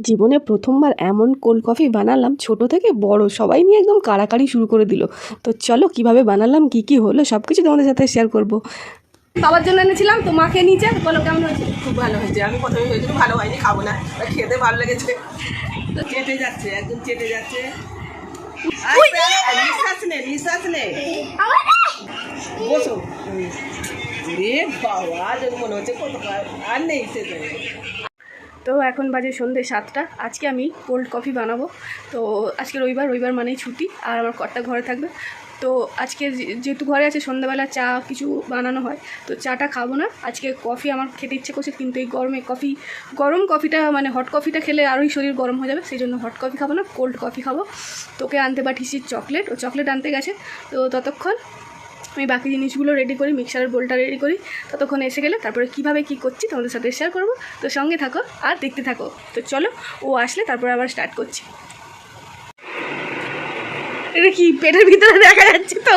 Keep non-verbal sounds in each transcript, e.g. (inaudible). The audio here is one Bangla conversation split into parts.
জীবনে প্রথমবার এমন কোল্ড কফি বানালাম ছোট থেকে বড় সবাই নিয়ে একদম কাড়াকাড়ি শুরু করে দিল। তো চলো কীভাবে বানালাম কি কি হলো সব কিছু তোমাদের সাথে শেয়ার করব। বাবার জন্য এনেছিলাম তো মাকে নিচে বলো কেমন হয়েছে? খুব ভালো হয়েছে আমি প্রথমে ভেবেছিলাম ভালো হয়নি খাব না খেতে ভালো লেগেছে। তো চেটে যাচ্ছে একদম চেটে যাচ্ছে। আস্তে, নিঃশ্বাস নে নিঃশ্বাস নে। বসো। রে বাবা মনে হচ্ছে কত আর নেই। তো এখন বাজে সন্ধ্যে সাতটা। আজকে আমি কোল্ড কফি বানাবো। তো আজকে রবিবার রবিবার মানেই ছুটি আর আমার কর্তা ঘরে থাকবে। তো আজকে যেহেতু ঘরে আছে, সন্ধ্যাবেলা চা কিছু বানানো হয়, তো চাটা খাব না। আজকে কফি আমার খেতে ইচ্ছে করছে, কিন্তু এই গরমে কফি গরম কফিটা মানে হট কফিটা খেলে আরোই শরীর গরম হয়ে যাবে। সেই জন্য হট কফি খাব না কোল্ড কফি খাব। তোকে আনতে পাঠিয়েছি চকলেট ও চকলেট আনতে গেছে। তো ততক্ষণ আমি বাকি জিনিসগুলো রেডি করি মিক্সারের বোলটা রেডি করি। ততক্ষণ এসে গেলে তারপরে কীভাবে কি করছি তোমাদের সাথে শেয়ার করব। তো সঙ্গে থাকো আর দেখতে থাকো। তো চলো ও আসলে তারপরে আবার স্টার্ট করছি। এটা কি পেটের ভিতরে দেখা যাচ্ছে তো?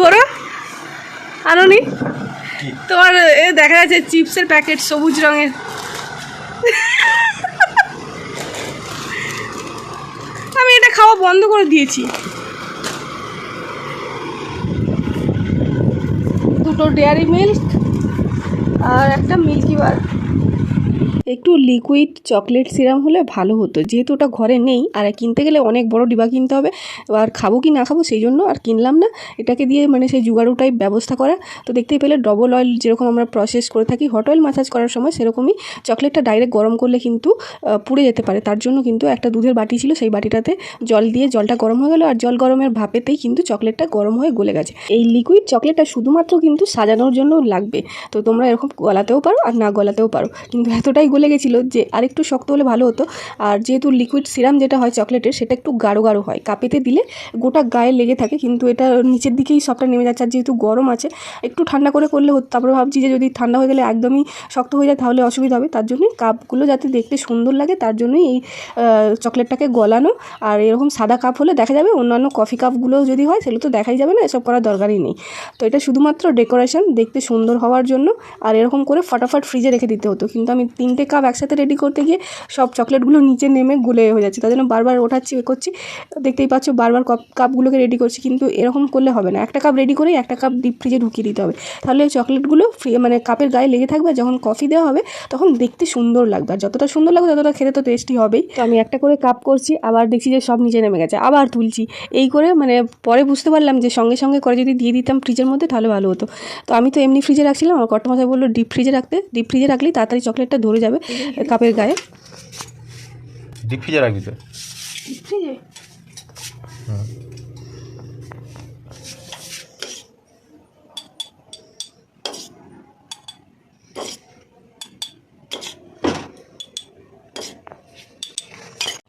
গরম আনোনি তোমার এ দেখা যাচ্ছে চিপসের প্যাকেট সবুজ রঙের। আমি এটা খাওয়া বন্ধ করে দিয়েছি। দুটো ডেয়ারি মিল্ক আর একটা মিল্কি বার একটু লিকুইড চকলেট সিরাম হলে ভালো হতো। যেহেতু ওটা ঘরে নেই, আর কিনতে গেলে অনেক বড় ডিবা কিনতে হবে, আর খাব কি না খাব সেই জন্য আর কিনলাম না। এটাকে দিয়ে মানে সেই জুগাড়ু টাইপ ব্যবস্থা করা। তো দেখতেই পেলে ডবল অয়েল যেরকম আমরা প্রসেস করে থাকি হট অয়েল মাসাজ করার সময় সেরকমই চকলেটটা ডাইরেক্ট গরম করলে কিন্তু পুড়ে যেতে পারে। তার জন্য কিন্তু একটা দুধের বাটি ছিল, সেই বাটিটাতে জল দিয়ে জলটা গরম হয়ে গেলো, আর জল গরমের ভাপেতেই কিন্তু চকলেটটা গরম হয়ে গলে গেছে। এই লিকুইড চকলেটটা শুধুমাত্র কিন্তু সাজানোর জন্য লাগবে। তো তোমরা এরকম গলাতেও পারো, আর না গলাতেও পারো। কিন্তু এতটাই গলে গেছিল যে আরেকটু শক্ত হলে ভালো হতো। আর যেহেতু লিকুইড সিরাম যেটা হয় চকলেটের সেটা একটু গাঢ় গাঢ় হয়। কাপেতে দিলে গোটা গায়ে লেগে থাকে, কিন্তু এটা নিচের দিকেই সবটা নেমে যাচ্ছে। আর যেহেতু গরম আছে, একটু ঠান্ডা করে করলে হতো তারপরে ভাবছি যে যদি ঠান্ডা হয়ে গেলে একদমই শক্ত হয়ে যায় তাহলে অসুবিধা হবে। তার জন্যই কাপগুলো যাতে দেখতে সুন্দর লাগে, তার জন্যই এই চকলেটটাকে গলানো। আর এরকম সাদা কাপ হলে দেখা যাবে অন্যান্য কফি কাপগুলো যদি হয়, সেগুলো তো দেখাই যাবে না, এসব করার দরকারই নেই। তো এটা শুধুমাত্র ডেকোরেশন দেখতে সুন্দর হওয়ার জন্য। আর এরকম করে ফটাফট ফ্রিজে রেখে দিতে হতো। কিন্তু আমি তিনটে কাপ একসাথে রেডি করতে গিয়ে সব চকলেটগুলো নিচে নেমে গুলে হয়ে যাচ্ছে। তার জন্য বারবার ওঠাচ্ছি এ করছি দেখতেই পাচ্ছ বারবার কাপ কাপগুলোকে রেডি করছি, কিন্তু এরকম করলে হবে না। একটা কাপ রেডি করেই একটা কাপ ডিপ ফ্রিজে ঢুকিয়ে দিতে হবে। তাহলে চকলেটগুলো ফ্রি- মানে কাপের গায়ে লেগে থাকবে যখন কফি দেওয়া হবে, তখন দেখতে সুন্দর লাগবে। আর যতটা সুন্দর লাগবে, ততটা খেতে তো টেস্টি হবেই। তো আমি একটা করে কাপ করছি, আবার দেখছি যে সব নিচে নেমে গেছে। আবার তুলছি। এই করে মানে পরে বুঝতে পারলাম যে সঙ্গে সঙ্গে করে যদি দিয়ে দিতাম ফ্রিজের মধ্যে, তাহলে ভালো হতো। তো আমি তো এমনি ফ্রিজে রাখছিলাম, আমার কর্তমশাই বলল ডিপ ফ্রিজে রাখতে ডিপ ফ্রিজে রাখলেই তাড়াতাড়ি চকলেটটা ধরে যাবে। কাপের গায়ে। ডিপ ফ্রিজে রাখবি তো? ফ্রিজে?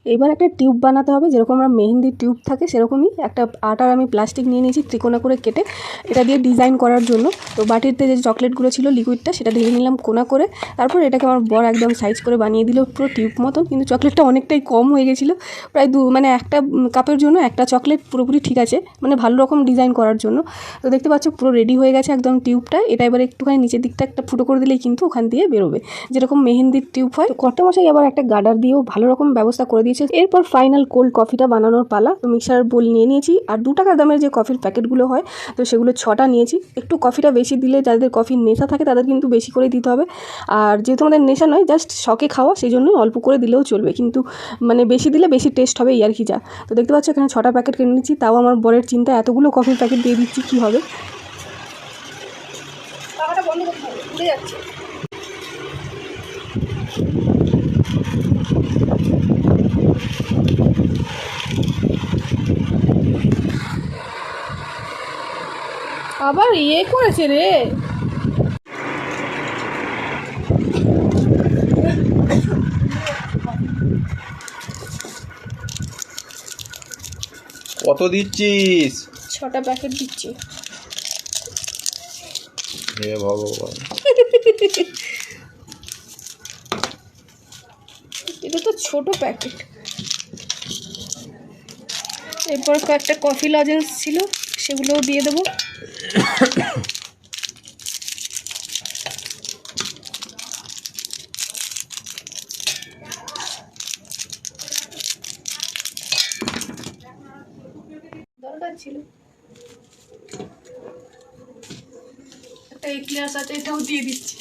এবার একটা টিউব বানাতে হবে, যেরকম আমরা মেহেন্দির টিউব থাকে সেরকমই। একটা আটার আমি প্লাস্টিক নিয়ে নিয়েছি ত্রিকোণা করে কেটে, এটা দিয়ে ডিজাইন করার জন্য। তো বাটিতে যে চকলেটগুলো ছিল, লিকুইডটা, সেটা ঢেলে নিলাম কোনা করে। তারপর এটাকে আমার বর একদম সাইজ করে বানিয়ে দিল পুরো টিউব মতন। কিন্তু চকলেটটা অনেকটাই কম হয়ে গেছিল। প্রায় দু মানে একটা কাপের জন্য একটা চকলেট পুরোপুরি ঠিক আছে মানে ভালো রকম ডিজাইন করার জন্য। তো দেখতে পাচ্ছ পুরো রেডি হয়ে গেছে একদম টিউবটা। এটা এবার একটুখানি নিচের দিকটা একটা ফুটো করে দিলেই কিন্তু ওখান দিয়ে বেরোবে। যেরকম মেহেন্দির টিউব হয়। তো কর্তামশাই আবার একটা গার্ডার দিয়েও ভালো রকম ব্যবস্থা করে দিয়েছে এরপর ফাইনাল কোল্ড কফিটা বানানোর পালা। তো মিক্সার বোল নিয়ে নিয়েছি। আর দু টাকা দামের যে কফির প্যাকেটগুলো হয়, তো সেগুলো ছটা নিয়েছি। একটু কফিটা বেশি দিলে যাদের কফির নেশা থাকে, তাদের কিন্তু বেশি করে দিতে হবে। আর যেহেতু আমাদের নেশা নয় জাস্ট শখে খাওয়া সেই জন্যই অল্প করে দিলেও চলবে। কিন্তু মানে বেশি দিলে বেশি টেস্ট হবে ইয়ার কি যা। তো দেখতে পাচ্ছ, এখানে ছটা প্যাকেট কিনে নিচ্ছি। তাও আমার বরের চিন্তা, এতগুলো কফির প্যাকেট দিয়ে দিচ্ছি, কী হবে? বন্ধ করতে হবে যাচ্ছে। আবার ইয়ে করেছে রে। কত দিচ্ছিস? ছটা প্যাকেট দিচ্ছি। হে ভগবান। এটা তো ছোট প্যাকেট এরপর কয়েকটা কফি লজেন্স ছিল। সেগুলোও দিয়ে দেব। দরকার ছিল। একটা ইতিহাস আছে, এটাও দিয়ে দিচ্ছি।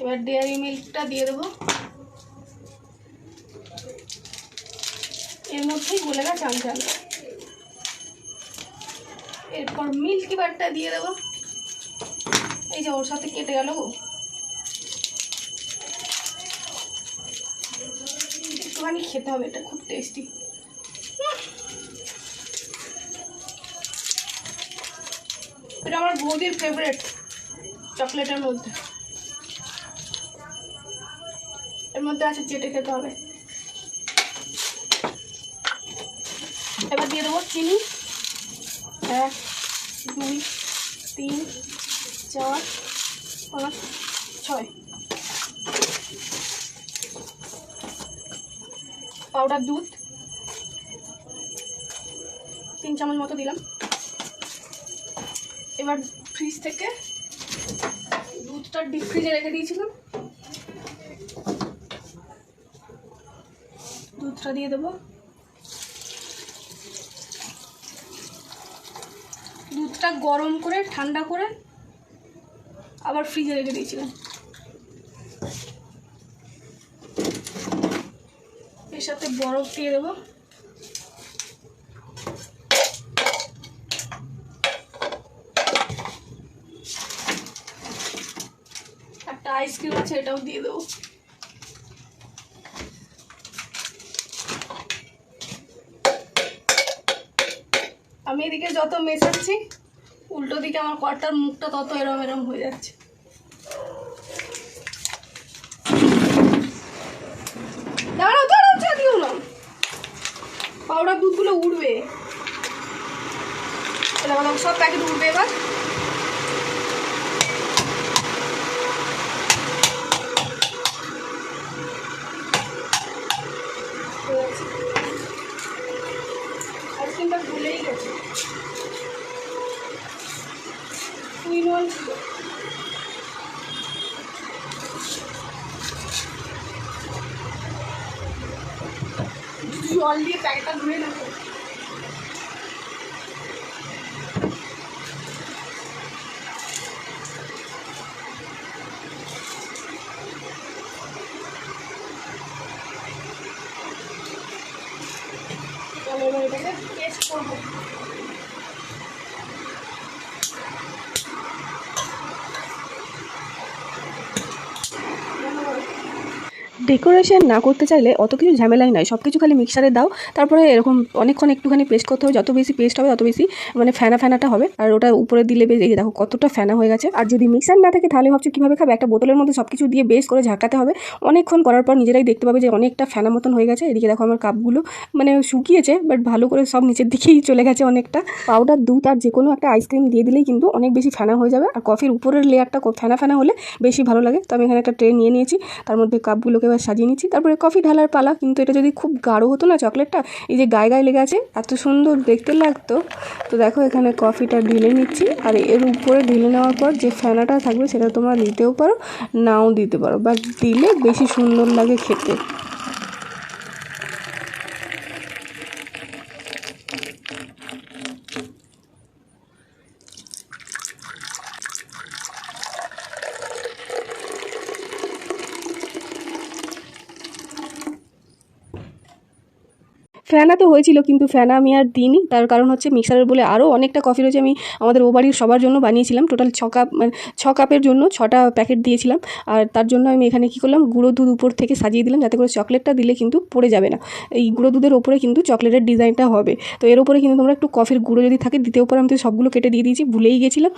এবার ডেয়ারি মিল্কটা দিয়ে দেবো। এর মধ্যেই গলে গেছে চাল এরপর মিল্কি বারটা দিয়ে দেবো। এই যে ওর সাথে কেটে গেল গো। একটুখানি খেতে হবে, এটা খুব টেস্টি এটা আমার বৌদির ফেভারেট চকলেটের মধ্যে। এর মধ্যে আছে চেটে খেতে হবে। দিয়ে দেবো চিনি। এক, দুই, তিন, চার, পাঁচ, ছয়। পাউডার, দুধ। তিন চামচ মতো দিলাম। এবার ফ্রিজ থেকে দুধটা ডিপ ফ্রিজে রেখে দিয়েছিলাম। দুধটা দিয়ে দেবো। দুধটা গরম করে, ঠান্ডা করে আবার ফ্রিজে রেখে দিয়েছিলাম। এর সাথে বরফ দিয়ে দেবো। একটা আইসক্রিম আছে, এটাও দিয়ে দেবো। আমি এদিকে যত মেশাচ্ছি উল্টো দিকে আমার কর্তার মুখটা তত এরম এরম হয়ে যাচ্ছে। দাঁড়াও দিও না। পাউডার দুধগুলো উড়বে। সব প্যাকেট উঠবে এবার হয়ে গেছে। আইসক্রিমটা ভুলেই গেছে কুইন ওয়ান ছিল জল দিয়ে প্যাকেটটা ধুয়ে নেব চলো এবার এটাকে ডেকোরেশন না করতে চাইলে অত কিছু ঝামেলাই নয় সব কিছু খালি মিক্সারে দাও। তারপরে এরকম অনেকক্ষণ একটুখানি পেস্ট করতে হবে। যত বেশি পেস্ট হবে, তত বেশি মানে ফেনা ফেনাটা হবে। আর ওটা উপরে দিলে বেশ দেখো কতটা ফেনা হয়ে গেছে। আর যদি মিক্সার না থাকে, তাহলে ভাবছ কীভাবে খাবে? একটা বোতলের মধ্যে সব কিছু দিয়ে বেশ করে ঝাঁকাতে হবে। অনেকক্ষণ করার পর নিজেরাই দেখতে পাবে যে অনেকটা ফেনা মতন হয়ে গেছে। এদিকে দেখো আমার কাপগুলো মানে শুকিয়েছে বাট ভালো করে সব নিচের দিকেই চলে গেছে অনেকটা। পাউডার দুধ আর যে কোনো একটা আইসক্রিম দিয়ে দিলেই কিন্তু অনেক বেশি ফেনা হয়ে যাবে। আর কফির উপরের লেয়ারটা ফেনা ফেনা হলে বেশি ভালো লাগে। তো আমি এখানে একটা ট্রে নিয়ে নিয়েছি। তার মধ্যে কাপগুলোকে সাজিয়ে নিচ্ছি। তারপরে কফি ঢালার পালা। কিন্তু এটা যদি খুব গাঢ় হতো না চকলেটটা, এই যে গায়ে গায়ে লেগে আছে, এত সুন্দর দেখতে লাগতো। তো দেখো, এখানে কফিটা ঢেলে নিচ্ছি। আর এর উপরে ঢেলে নেওয়ার পর যে ফেনাটা থাকবে, সেটা তোমরা দিতেও পারো, নাও দিতে পারো। বা দিলে বেশি সুন্দর লাগে খেতে। ফ্যানা তো হয়েছিল, কিন্তু ফ্যানা আমি আর দিইনি। তার কারণ হচ্ছে মিক্সারের বলে আরও অনেকটা কফি রয়েছে, আমি আমাদের ও বাড়ির সবার জন্য বানিয়েছিলাম। টোটাল ছ কাপ মানে ছ কাপের জন্য ছটা প্যাকেট দিয়েছিলাম। আর তার জন্য আমি এখানে কী করলাম, গুঁড়ো দুধ উপর থেকে সাজিয়ে দিলাম, যাতে করে চকলেটটা দিলে কিন্তু পড়ে যাবে না। এই গুঁড়ো দুধের ওপরে কিন্তু চকলেটের ডিজাইনটা হবে। তো এর উপরে কিন্তু তোমরা একটু কফির গুঁড়ো যদি থাকে, দিতেও পারো, আমি তো সবগুলো কেটে দিয়ে দিয়েছি, ভুলেই গেছিলাম।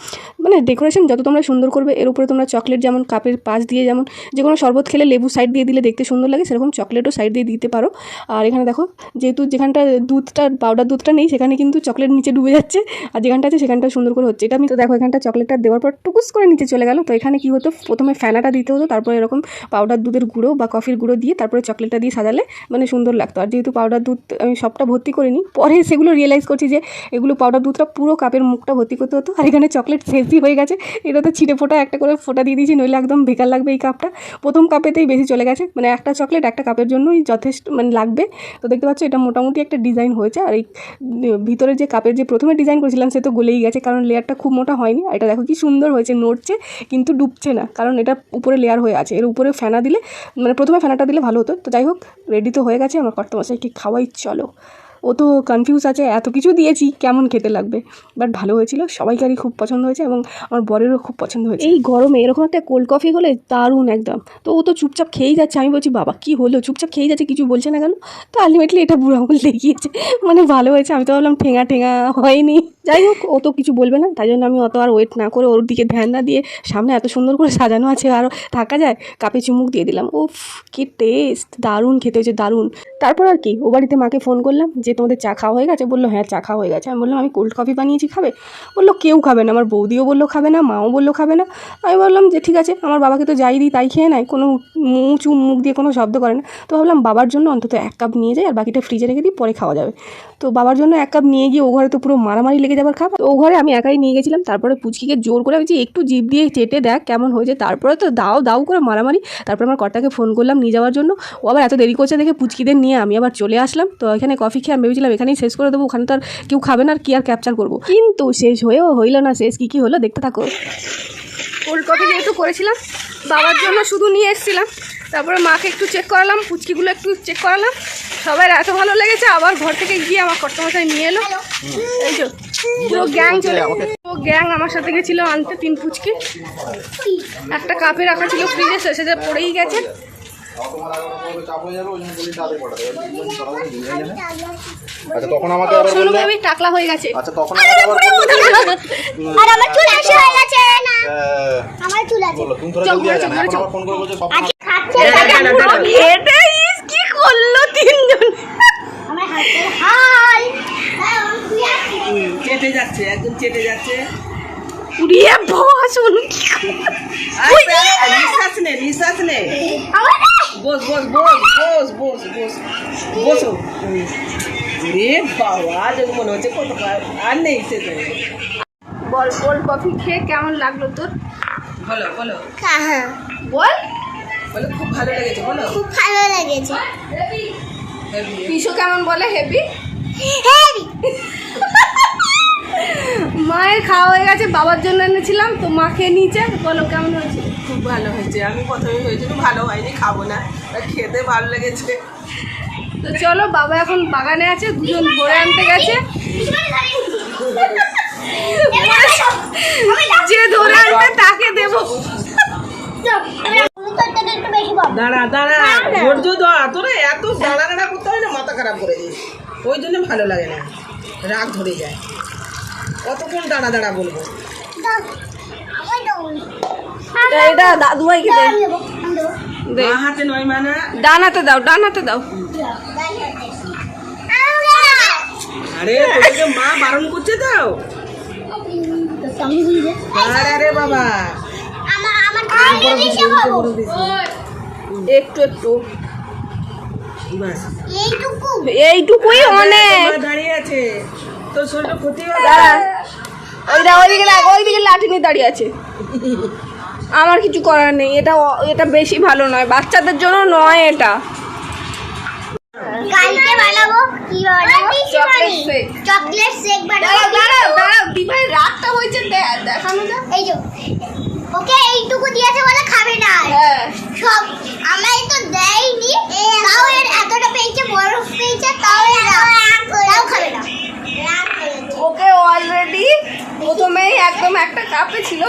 মানে ডেকোরেশন যত তোমরা সুন্দর করবে, এর উপরে তোমরা চকলেট যেমন কাপের পাশ দিয়ে যেমন যে কোনো শরবত খেলে লেবু সাইড দিয়ে দিলে দেখতে সুন্দর লাগে, সেরকম চকলেটও সাইড দিয়ে দিতে পারো। আর এখানে দেখো, যেহেতু কিন্তু যেখানটা দুধটা পাউডার দুধটা নেই, সেখানে কিন্তু চকলেট নিচে ডুবে যাচ্ছে। আর যেখানটা আছে, সেখানটা সুন্দর করে হচ্ছে। এটা আমি তো দেখো, এখানটা চকলেটটা দেওয়ার পর টুকুস করে নিচে চলে গেল। তো এখানে কি হতো? প্রথমে ফেনাটা দিতে হতো, তারপরে এরকম পাউডার দুধের গুঁড়ো বা কফির গুঁড়ো দিয়ে তারপরে চকলেটটা দিয়ে সাজালে মানে সুন্দর লাগতো। আর যেহেতু পাউডার দুধ আমি সবটা ভর্তি করিনি, পরে সেগুলো রিয়েলাইজ করছি যে এগুলো পাউডার দুধটা পুরো কাপের মুখটা ভর্তি করতে হতো। আর এখানে চকলেট শেষই হয়ে গেছে। এটা তো ছিটে ফোটা, একটা করে ফোটা দিয়ে দিয়েছি, নইলে একদম বেকার লাগবে এই কাপটা। প্রথম কাপেতেই বেশি চলে গেছে। মানে একটা চকলেট একটা কাপের জন্যই যথেষ্ট মানে লাগবে। তো দেখতে পাচ্ছ, এটা মোটামুটি একটা ডিজাইন হয়েছে। আর এই ভিতরে যে কাপের যে প্রথমে ডিজাইন করেছিলাম সে তো গলেই গেছে, কারণ লেয়ারটা খুব মোটা হয়নি। এটা দেখো কি সুন্দর হয়েছে, নড়ছে, কিন্তু ডুবছে না, কারণ এটা উপরে লেয়ার হয়ে আছে। এর উপরে ফেনা দিলে মানে প্রথমে ফেনাটা দিলে ভালো হতো। তো যাই হোক রেডি তো হয়ে গেছে আমার কর্তমশাইকে খাওয়াই, চলো। ও তো কনফিউজ আছে, এত কিছু দিয়েছি, কেমন খেতে লাগবে? বাট ভালো হয়েছিল, সবাইকারই খুব পছন্দ হয়েছে এবং আমার বরেরও খুব পছন্দ হয়েছে। এই গরমে এরকম একটা কোল্ড কফি হলে দারুণ একদম। তো ও তো চুপচাপ খেয়েই যাচ্ছে, আমি বলছি, বাবা, কি হলো? চুপচাপ খেয়েই যাচ্ছে, কিছু বলছে না কেন? তো আলটিমেটলি এটা বুড়ো আঙুল দেখিয়েছে। মানে ভালো হয়েছে, আমি তো ভাবলাম ঠেঙা ঠেঙা হয়নি। যাই হোক, ও তো কিছু বলবে না, তাই জন্য আমি অত আর ওয়েট না করে ওর দিকে ধ্যান না দিয়ে সামনে এত সুন্দর করে সাজানো আছে আরও থাকা যায়, কাপে চুমুক দিয়ে দিলাম। উফ, কি টেস্ট দারুণ খেতে হয়েছে, দারুণ। তারপর আর কি, ও বাড়িতে মাকে ফোন করলাম যে, তোমাদের চা খাওয়া হয়ে গেছে? বলল হ্যাঁ চা খাওয়া হয়ে গেছে। আমি বললাম, আমি কোল্ড কফি বানিয়েছি, খাবে? বলল, কেউ খাবে না, আমার বৌদিও বলল খাবে না, মাও বলল খাবে না। আমি বললাম যে, ঠিক আছে, আমার বাবাকে তো যাই দিই, তাই খেয়ে নেয়, কোনো মুখ চুম মুখ দিয়ে কোনো শব্দ করে না। তো ভাবলাম বাবার জন্য অন্তত এক কাপ নিয়ে যাই, আর বাকিটা ফ্রিজে রেখে দিই, পরে খাওয়া যাবে। তো বাবার জন্য এক কাপ নিয়ে গিয়ে ও ঘরে তো পুরো মারামারি লেগে যাবার খাবার? তো ও ঘরে আমি একাই নিয়ে গেছিলাম, তারপরে পুচকিকে জোর করে আমি একটু জিভ দিয়ে চেটে দেখ কেমন হয়েছে। তারপরে তো দাও দাও করে মারামারি। তারপরে আমার কর্তাকে ফোন করলাম নিয়ে যাওয়ার জন্য। ও আবার এত দেরি করছে দেখে পুচকিদের নিয়ে আমি আবার চলে আসলাম। তো এখানে কফি খেয়ে আমি ভেবেছিলাম এখানেই শেষ করে দেবো, ওখানে তো আর কেউ খাবে না আর কি আর ক্যাপচার করব। কিন্তু শেষ হয়েও হইল না, শেষ কি কি হলো দেখতে থাকো। কোল্ড কফি যেহেতু করেছিলাম, বাবার জন্য শুধু নিয়ে এসেছিলাম। তারপরে মাকে একটু চেক করালাম, পুচকিগুলো একটু চেক করালাম। সবাই এত ভালো লেগেছে, আবার ঘর থেকে গিয়ে আমার কর্তমশাই নিয়ে এলো। এই তো পুরো গ্যাং চলে পুরো গ্যাং আমার সাথে গেছিল আনতে, তিন পুচকি। একটা কাপে রাখা ছিল ফ্রিজে শেষে পড়েই গেছে। আচ্ছা তখন আমাকে আবার টাকলা হয়ে গেছে আচ্ছা তখন আমাকে আবার আর আমার চুল আসে হয়ে গেছে না আমার চুল আছে বলল তুমি তোরা জলদি আয় না এখন ফোন করে বলছে কখন আজকে খাচ্ছে দাঁড়া, দাঁড়া, দাঁড়া। হেঁটে ইস কি করল তিনজন আমার হাতে হাই হ্যাঁ আমি শুয়ে আছি। চেটে যাচ্ছে একদম চেটে যাচ্ছে উড়িয়ে সোনু কি নিঃশ্বাস নে নিঃশ্বাস নে আমার বস বস বস বস বস বস বসো রে বাবা যেন মনে হচ্ছে কত আর নেই সে তো। বল কোল্ড কফি খেয়ে কেমন লাগল তোর? বলো বলো। হ্যাঁ বল। বলো খুব ভালো লেগেছে বলো। খুব ভালো লেগেছে। পিসু কেমন বলে হেভি? হেভি (laughs) মায়ের খাওয়া হয়ে গেছে বাবার জন্য এনেছিলাম তো মা খেয়ে নিয়েছে বলো কেমন হয়েছে? খুব ভালো হয়েছে আমি প্রথমে হয়েছিল ভালো হয়নি খাব না তা খেতে ভালো লেগেছে। তো চলো বাবা এখন বাগানে আছে দুজন ভরে আনতে গেছে। যে ধরে আনবে তাকে দেবো। একটু বেশি দাঁড়া দাঁড়া ধৈর্য ধর তোরা এত দাঁড়া দাঁড়া করতে হয় না মাথা খারাপ করে দিস। ওই জন্য ভালো লাগে না রাগ ধরে যায়। কতক্ষণ দাঁড়া দাঁড়া বলব? দাও দাও এটা দাদু ভাইকে দে আমি দেবো আমি দেবো। দে মা হাতে নয় মানা। ডান দাও দাও। আরে মা বারণ করছে তো। আরে আরে বাবা। আমার আমার খাওয়া দিছে বাবু একটু। একটু এইটুকুই অনেক। দাঁড়িয়ে আছে। তোর শরীরটা ক্ষতি হবে ওই ওইদিকে লাগ ওইদিকে লাঠি নিয়ে দাঁড়িয়ে আছে। আমার কিছু করার নেই এটা এটা বেশি ভালো নয় বাচ্চাদের জন্য নয় এটা। কালকে বানাবো কি বানাবো? Chocolate shake. চকলেট শেক বানাবো। দাঁড়াও দাঁড়াও দাঁড়াও দিভাই রাতটা হয়েছে দেখানো যা এই যে ওকে এইটুকু দিয়েছে বলে খাবে না। হ্যাঁ। সব আমায় তো দেয়নি তাও এর এতটা পেয়েছে বরফ পেয়েছে তাও এর তাও খাবে না ওকে অলরেডি প্রথমেই একদম একটা কাপে ছিল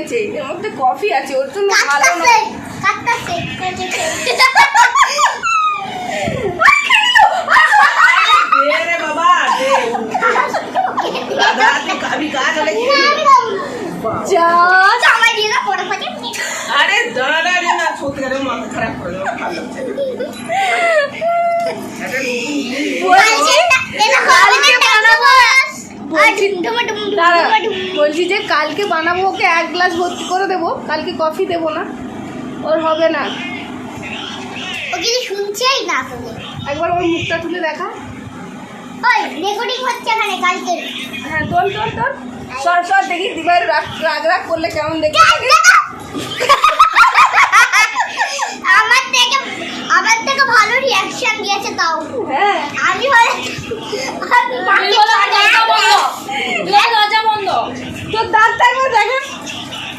খেয়েছে এর মধ্যে কফি আছে ওর জন্য ভালো নে। আরে দাঁড়া রে না সত্যি মাথা খারাপ করে দেবো ভালো লাগছে। বলছি বলছি যে কালকে বানাবো ওকে এক গ্লাস ভর্তি করে দেবো কালকে কফি দেবো না। ওর হবে না। শুনছেই না একবার ওর মুখটা তুলে দেখা। ওই রেকর্ডিং হচ্ছে এখানে কালকে। হ্যাঁ তোর তোর তোর। সর সর দেখি দিবার রাগ রাগ রাগ করলে কেমন দেখি আমার থেকে আমার থেকে ভালো রিয়াকশন দিয়েছে তাও। হ্যাঁ। আমি হলে আমি তোর দাঁতটা একবার দেখা।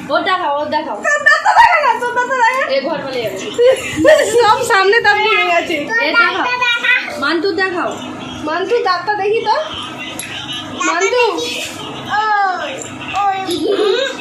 ওর দেখাও ওর দেখাও। তোর দাঁতটা দেখা না তোর দাঁতটা দেখা। এ ঘর বলে সব সামনে দাঁত ভেঙে গেছে। এ দেখাও। মান্তু দেখাও। মান্তু দাঁতটা দেখি তো। মান্তু ওই ওই। (laughs)